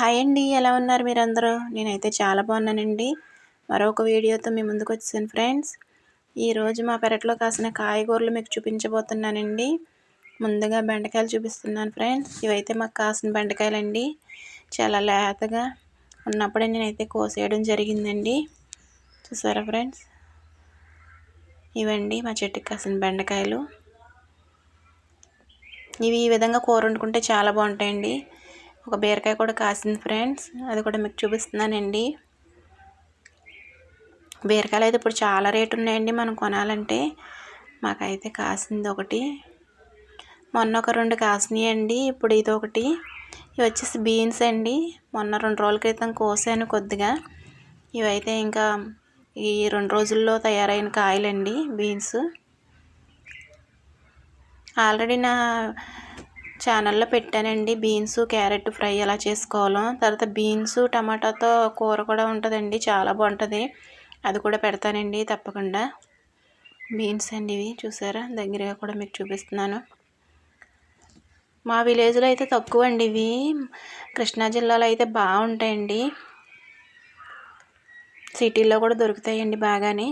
Hi అండి ఎలా ఉన్నారు మీరందరూ? నేనైతే చాలా బాగున్నానండి. మరొక వీడియోతో మీ ముందుకు వచ్చేసాను ఫ్రెండ్స్. ఈరోజు మా పెరట్లో కాసిన కాయగూరలు మీకు చూపించబోతున్నానండి. ముందుగా బెండకాయలు చూపిస్తున్నాను ఫ్రెండ్స్. ఇవైతే మాకు కాసిన బెండకాయలండి. చాలా లేతగా ఉన్నప్పుడే నేనైతే కోసేయడం జరిగిందండి. చూసారా ఫ్రెండ్స్? ఇవండి మా చెట్టుకి కాసిన బెండకాయలు. ఇవి ఈ విధంగా కూర వండుకుంటే చాలా బాగుంటాయండి. ఒక బీరకాయ కూడా కాసింది ఫ్రెండ్స్. అది కూడా మీకు చూపిస్తున్నానండి. బీరకాయలు అయితే ఇప్పుడు చాలా రేటు ఉన్నాయండి మనం కొనాలంటే. మాకైతే కాసింది ఒకటి. మొన్న ఒక రెండు కాసినాయండి ఇప్పుడు ఇది ఒకటి. ఇవి వచ్చేసి బీన్స్ అండి. మొన్న రెండు రోజుల క్రితం కోసాను కొద్దిగా. ఇవైతే ఇంకా ఈ రెండు రోజుల్లో తయారైన కాయలండి బీన్స్. ఆల్రెడీ నా ఛానల్లో పెట్టానండి. బీన్స్ క్యారెట్ ఫ్రై ఎలా చేసుకోవాలో. తర్వాత బీన్స్ టమాటాతో కూర కూడా ఉంటుందండి. చాలా బాగుంటుంది. అది కూడా పెడతానండి తప్పకుండా. బీన్స్ అండి ఇవి చూసారా? దగ్గరగా కూడా మీకు చూపిస్తున్నాను. మా విలేజ్లో అయితే తక్కువ అండి ఇవి. కృష్ణా జిల్లాలో అయితే బాగుంటాయండి. సిటీల్లో కూడా దొరుకుతాయండి బాగానే.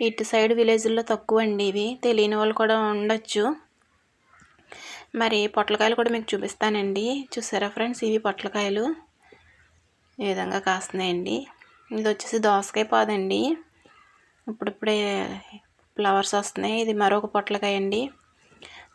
ఇటు సైడ్ విలేజ్లో తక్కువ అండి ఇవి. తెలియని వాళ్ళు కూడా ఉండొచ్చు. మరి పొట్లకాయలు కూడా మీకు చూపిస్తానండి. చూసారా ఫ్రెండ్స్? ఇవి పొట్లకాయలు. ఈ విధంగా కాస్తున్నాయండి. ఇది వచ్చేసి దోసకాయ పాదండి. ఇప్పుడిప్పుడే ఫ్లవర్స్ వస్తున్నాయి. ఇది మరొక పొట్లకాయ అండి.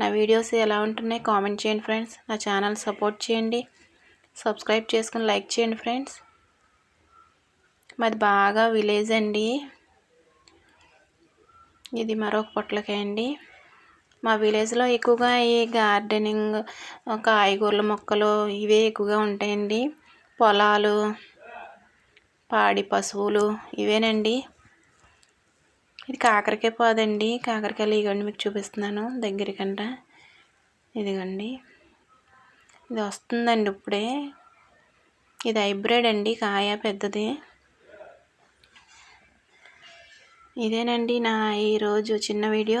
నా వీడియోస్ ఎలా ఉంటున్నాయి కామెంట్ చేయండి ఫ్రెండ్స్. నా ఛానల్ సపోర్ట్ చేయండి. సబ్స్క్రైబ్ చేసుకుని లైక్ చేయండి ఫ్రెండ్స్. మాది బాగా విలేజ్ అండి. ఇది మరొక పొట్లకాయ అండి. మా విలేజ్లో ఎక్కువగా ఈ గార్డెనింగ్ కాయగూరల మొక్కలు ఇవే ఎక్కువగా ఉంటాయండి. పొలాలు పాడి పశువులు ఇవేనండి. ఇది కాకరకాయ పోదండి. కాకరకాయలు ఇవ్వండి మీకు చూపిస్తున్నాను దగ్గరికంట. ఇదిగోండి. ఇది వస్తుందండి ఇప్పుడే. ఇది హైబ్రిడ్ అండి కాయ పెద్దది. ఇదేనండి నా ఈరోజు చిన్న వీడియో.